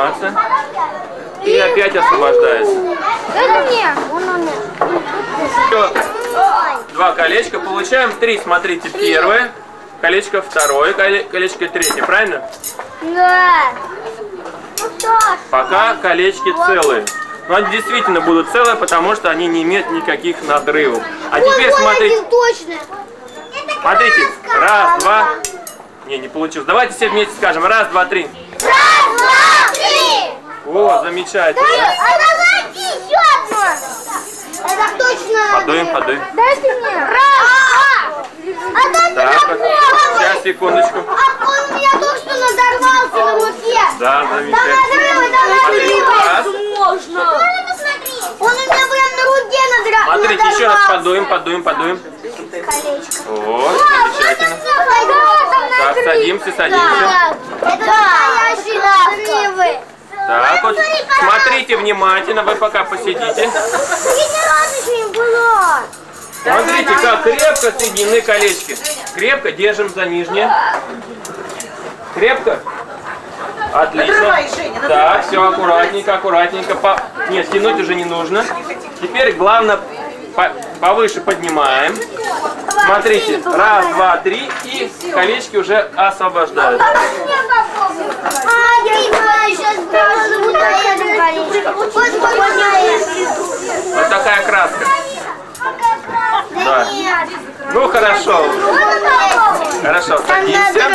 подниматься. И опять освобождается. Это мне. Еще два колечка. Получаем три, смотрите, первое. Колечко второе, коле- колечко третье, правильно? Да. Пока колечки целые. Но они действительно будут целые, потому что они не имеют никаких надрывов. А теперь смотрите, смотрите. Раз, два. Не, не получилось. Давайте все вместе скажем. Раз, два, три. Раз, два, три. О, замечательно. А давайте еще одно. Это точно. Подуем, подуем. Дайте мне. Раз, два. А там Так, вот. сейчас, секундочку. А он у меня только что надорвался на муке. Да, Давай, замечательно. давай, давай. Смотри, раз. Можно. Он у меня прям на руке надра- Смотрите, еще раз надорвался. подуем, подуем, подуем. Колечко. О, замечательно. Так, Так, садимся, садимся. Это настоящие взрывы. Так, вот, смотрите внимательно, вы пока посидите. Смотрите, как крепко соединены колечки. Крепко держим за нижнее. Крепко. Отлично. Надрывай, Женя, надрывай. Так, все аккуратненько, аккуратненько. По- Нет, тянуть уже не нужно. Теперь главное по- повыше поднимаем. Смотрите, раз, два, три, и колечки уже освобождаются. Вот такая краска. Да. Ну хорошо. Хорошо, садимся.